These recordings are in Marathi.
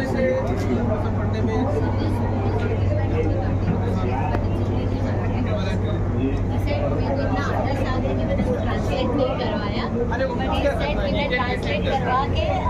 मुझे इसे मतलब पढ़ने में अरे वो क्या करवा के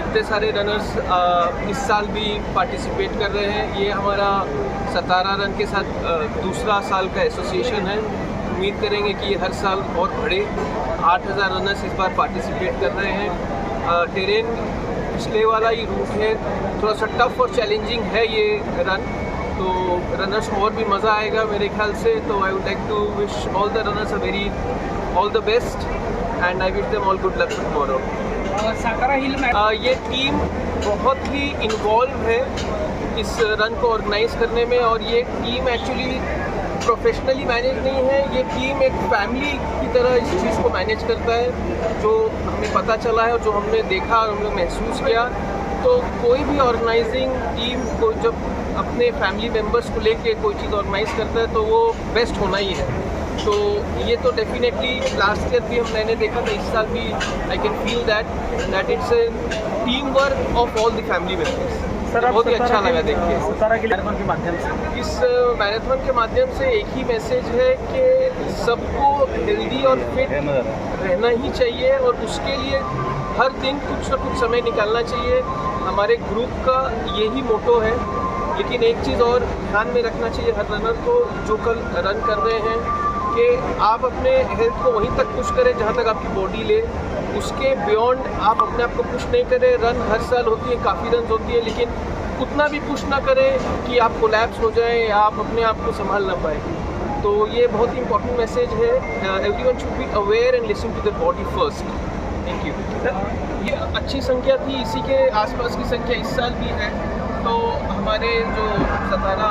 इतने सारे रनर्स इस साल भी पार्टिसिपेट कर रहे हैं। ये हमारा सतारा रन के साथ दूसरा साल का एसोसिएशन है। उम्मीद करेंगे कि ये हर साल और बढ़े। आठ हज़ार रनर्स इस बार पार्टिसिपेट कर रहे हैं। टेरेन पिछले वाला ही रूट है। थोड़ा सा टफ और चैलेंजिंग है ये रन तो रनर्स को और भी मज़ा आएगा मेरे ख्याल से। तो I would like to wish all the runners a very all the best and I wish them all good luck tomorrow Satara hill match ये टीम बहुत ही इन्वॉल्व है इस रन को ऑर्गेनाइज करने में और ये टीम एक्चुअली प्रोफेशनली मैनेज नहीं है। ये टीम एक फैमिली की तरह इस चीज़ को मैनेज करता है, जो हमें पता चला है और जो हमने देखा और हमने महसूस किया। तो कोई भी ऑर्गेनाइजिंग टीम को जब अपने फैमिली मेंबर्स को लेके कोई चीज़ ऑर्गेनाइज करता है तो वो बेस्ट होना ही है। तो ये तो डेफिनेटली लास्ट ईयर भी हम मैंने देखा था इस साल भी I can feel that that it's a team work of all the family members बहुत ही अच्छा लगा देख के। माध्यम से। इस मैराथन के माध्यम से एक ही मैसेज है कि सबको हेल्दी और फिट रहना ही चाहिए और उसके लिए हर दिन कुछ ना कुछ समय निकालना चाहिए। हमारे ग्रुप का यही मोटो है। लेकिन एक चीज़ और ध्यान में रखना चाहिए हर रनर को जो कल रन कर रहे हैं कि आप अपने हेल्थ को वहीं तक पुश करें, जहाँ तक आपकी बॉडी ले। उसके बियॉन्ड आप अपने आप को पुश नहीं करें। रन हर साल होती है, काफ़ी रन होती है, लेकिन उतना भी पुश ना करें कि आप कोलैप्स हो जाए, या आप अपने आप को संभाल ना पाए। तो ये बहुत ही इंपॉर्टेंट मैसेज है every one should be aware and listen to the body first thank you ये अच्छी संख्या थी, इसी के आसपास की संख्या इस साल भी है। तो हमारे जो सतारा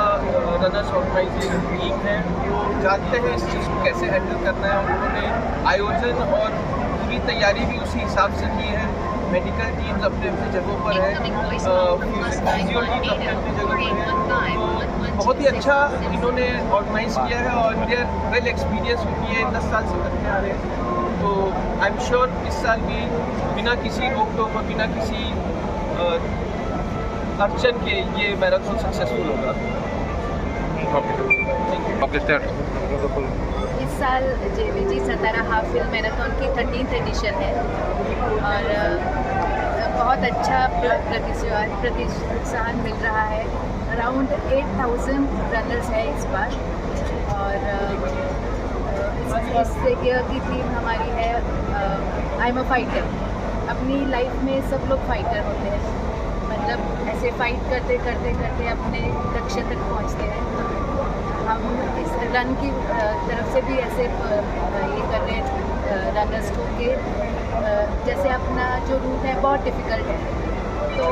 रनर्स ऑर्गेनाइजेशन टीम है वो जानते हैं इस चीज़ को कैसे हैंडल करना है उन्होंने आयोजन और पूरी तैयारी भी उसी हिसाब से की है। मेडिकल टीम्स अपने अपनी जगहों पर है फिजियो टीम्स अपने अपनी जगह पर है। तो बहुत ही अच्छा इन्होंने ऑर्गेनाइज किया है और दे वेल एक्सपीरियंस भी है दस साल से करते आ रहे हैं। तो आई एम श्योर इस साल भी बिना किसी रोक टोक और बिना किसी अड़चन के ये मैराथन सक्सेसफुल होगा। इस साल J V G Satara half film marathon की थर्टीन एडिशन है। और बहुत अच्छा प्र- प्रतिशत प्रतिसाद मिल रहा है। अराउंड एट थाउज़ेंड रनर्स है इस बार। और इस year की थीम हमारी है आई एम अ फाइटर अपनी लाइफ में सब लोग फाइटर होते हैं। मतलब ऐसे फाइट करते करते करते अपने लक्ष्य तक पहुँचते हैं। हम इस रन की तरफ़ से भी ऐसे ये कर रहे हैं रनर्स को कि जैसे अपना जो रूट है बहुत डिफ़िकल्ट है। तो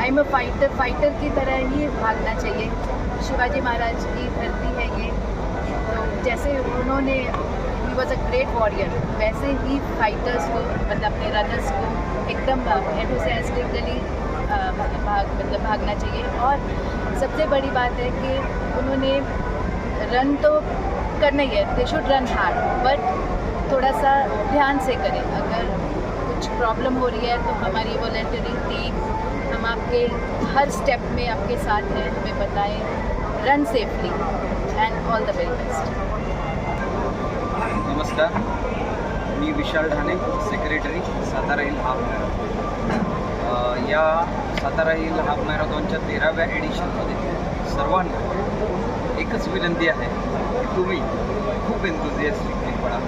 I am a fighter fighter की तरह ही भागना चाहिए। शिवाजी महाराज की धरती है ये। तो जैसे उन्होंने ही वॉज़ अ ग्रेट वॉरियर वैसे ही फाइटर्स को मतलब अपने रनर्स को एकदम एंथुसियास्टिकली भाग मतलब भागना चाहिए। और सबसे बड़ी बात है कि उन्होंने रन तो करना ही है। They should run hard but थोड़ा सा ध्यान से करें। अगर कुछ प्रॉब्लम हो रही है तो हमारी वॉलेंटरी टीम हम आपके हर स्टेप में आपके साथ हैं। हमें बताएँ run safely and all the very best नमस्कार, मी Vishal Dhane secretary Satara hill half या सातारा हिल हाफ मॅरेथॉनच्या तेराव्या एडिशनमध्ये सर्वांना एकच विनंती आहे की तुम्ही खूप एन्थुझियास्टिकली पडा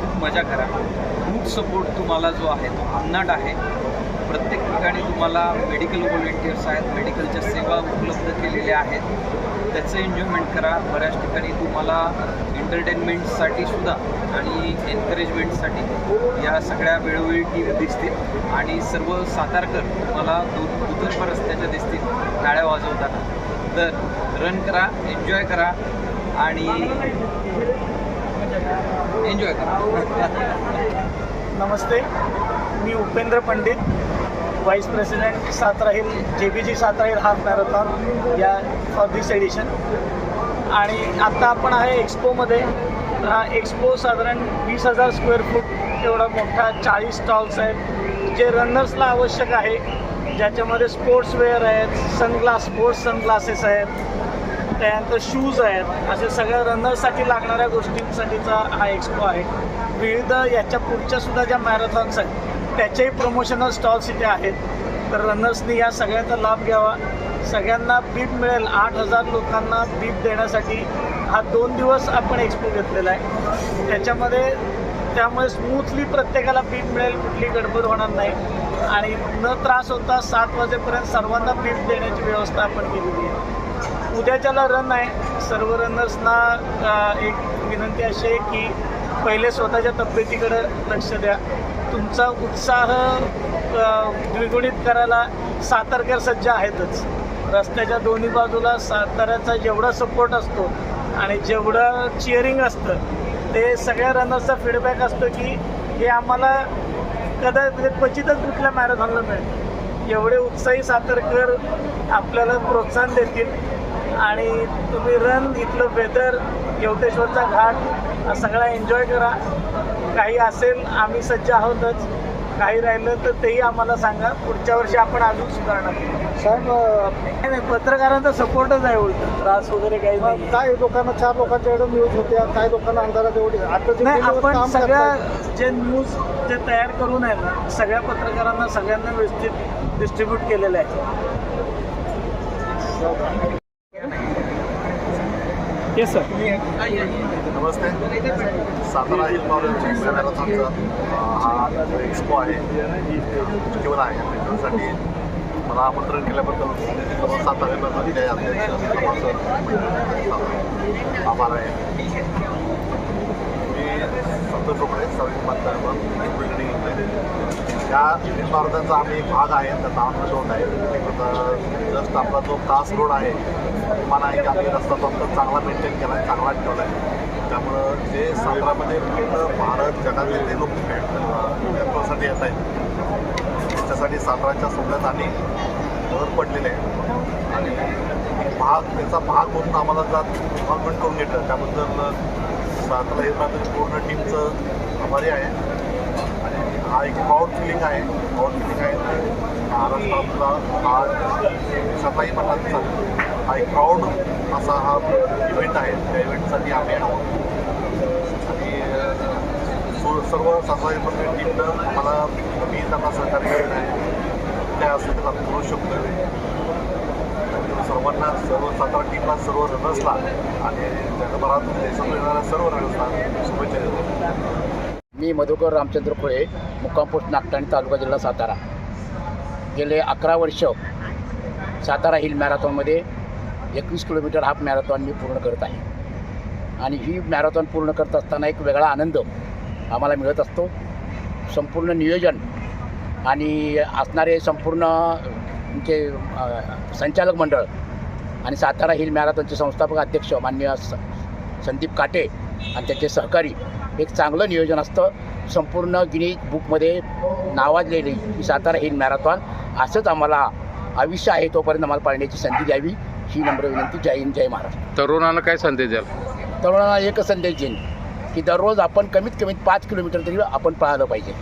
खूप मजा करा. खूप सपोर्ट तुम्हाला जो आहे तो अन्नाट आहे. प्रत्येक ठिकाणी तुम्हाला मेडिकल व्हॉलेंटियर्स आहेत मेडिकलच्या सेवा उपलब्ध केलेल्या आहेत. त्याचं एन्जॉयमेंट करा. बऱ्याच ठिकाणी तुम्हाला एंटरटेनमेंटसाठी सुद्धा आणि एन्करेजमेंटसाठी या सगळ्या वेळोवेळी टीम दिसतील. आणि सर्व सातारकर तुम्हाला दोन दुतर्फ रस्त्याच्या दिसतील टाळ्या वाजवताना. तर रन करा एन्जॉय करा आणि एन्जॉय करा. नमस्ते मी Upendra Pandit. Vice president Satara hill J B G Satara hill half marathon या फॉर दिस एडिशन आणि आत्ता आपण आहे एक्सपोमध्ये हा एक्सपो साधारण वीस हजार स्क्वेअर फूट एवढा मोठा चाळीस स्टॉल्स आहेत. जे रनर्सला आवश्यक आहे. ज्याच्यामध्ये स्पोर्ट्स वेअर आहेत सनग्लास स्पोर्ट्स सनग्लासेस आहेत. त्यानंतर शूज आहेत. असे सगळ्या रनर्ससाठी लागणाऱ्या गोष्टींसाठीचा हा एक्सपो आहे. विविध याच्या पुढच्या सुद्धा ज्या मॅरेथॉन्स आहेत त्याचेही प्रमोशनल स्टॉल्स इथे आहेत. तर रनर्सनी या सगळ्याचा लाभ घ्यावा. सगळ्यांना बीप मिळेल. आठ हजार लोकांना बीप देण्यासाठी हा दोन दिवस आपण एक्सपो घेतलेला आहे. त्याच्यामध्ये त्यामुळे स्मूथली प्रत्येकाला बीप मिळेल. कुठली गडबड होणार नाही. आणि न त्रास होता सात वाजेपर्यंत सर्वांना बीप देण्याची व्यवस्था आपण केलेली आहे. उद्याच्याला रन आहे. सर्व रनर्सना एक विनंती अशी आहे की पहिले स्वतःच्या तब्येतीकडे लक्ष द्या. तुमचा उत्साह द्विगुणित करायला सातारकर सज्ज आहेतच. रस्त्याच्या दोन्ही बाजूला साताऱ्याचा जेवढा सपोर्ट असतो आणि जेवढं चिअरिंग असतं ते सगळ्या रनर्सचा फीडबॅक असतो की हे आम्हाला कदा म्हणजे क्वचितच कुठल्या मॅरेथॉनला मिळेल. एवढे उत्साही सातारकर आपल्याला प्रोत्साहन देतील. आणि तुम्ही रन इथलं वेदर येवटेश्वरचा घाट सगळा एन्जॉय करा. काही असेल आम्ही सज्ज आहोतच. काही राहिलं तर तेही आम्हाला सांगा. पुढच्या वर्षी आपण अजून सुधारणा करू. साहेब नाही नाही पत्रकारांचा सपोर्टच आहे उलट. त्रास वगैरे काही नाही. काय लोकांना चार लोकांच्या एवढं न्यूज होत्या. काय लोकांना अंधारात एवढी आता आपण सगळ्या. जे न्यूज जे तयार करून आहे ना सगळ्या पत्रकारांना सगळ्यांना व्यवस्थित डिस्ट्रीब्यूट केलेलं आहे. येस सर नमस्ते. सातारा हिल मॅरेथॉनचा हा एक्सपो आहे फेस्टिवल आहे. त्याच्यासाठी मला आमंत्रण केल्याबद्दल सर्व सातारा अध्यक्ष आभार आहे. मी सर्व मतदारावर बिल्डिंग या मॅरेथॉनचा आम्ही एक भाग आहे त्याचा आमचा रोड आहे. जस्ट आपला जो कास रोड आहे मला आहे की आम्ही रस्ता तो चांगला मेंटेन केला आहे चांगला ठेवला आहे. त्यामुळं जे सातारामध्ये पूर्ण भारत जगातले जे लोक मेट्रोसाठी येत आहेत त्याच्यासाठी साताराच्या सोबत आणि भर पडलेले आहे. आणि एक भाग त्याचा भाग म्हणून आम्हाला जात इन्व्हॉल्वमेंट करून घेतलं त्याबद्दल सातारा हे पूर्ण टीमचं आभारी आहे. आणि हा एक प्राऊड फिलिंग आहे प्राऊड फिलिंग आहे. महाराष्ट्रातला हा सफाई म्हणला हा एक प्राऊड असा हा इव्हेंट आहे. त्या इव्हेंटसाठी आम्ही आहोत. आणि सो- सर्व सासवाई टीमनं आम्हाला मी त्यांना सहकार्य केलेलं आहे. त्या असं तर करू शकतो. सर्वांना सर्व सातारा टीमला सर्व रनर्सला आणि जगभरात देशातून येणाऱ्या सर्व रनर्सला शुभेच्छा देतो. मी मधुकर रामचंद्र खोळे मुक्काम पोस्ट नागटाणी तालुका जिल्हा सातारा. गेले अकरा वर्ष सातारा हिल मॅरेथॉनमध्ये एकवीस किलोमीटर हाफ मॅरेथॉन मी पूर्ण करत आहे. आणि ही मॅरेथॉन पूर्ण करत असताना एक वेगळा आनंद आम्हाला मिळत असतो. संपूर्ण नियोजन आणि असणारे संपूर्ण म्हणजे, तुमचे संचालक मंडळ आणि सातारा हिल मॅरेथॉनचे संस्थापक अध्यक्ष मान्य संदीप काटे आणि त्याचे सहकारी एक चांगलं नियोजन असतं. संपूर्ण गिनी बुकमध्ये नावाजलेली ही सातारा हिल मॅरेथॉन असंच आम्हाला आयुष्य आहे तोपर्यंत आम्हाला पाळण्याची संधी द्यावी ही नम्र विनंती. जय हिंद जय महाराष्ट्र. तरुणांना काय संदेश द्याल? तरुणांना एकच संदेश देईन की दररोज आपण कमीत कमीत पाच किलोमीटर तरी आपण पळालं पाहिजे.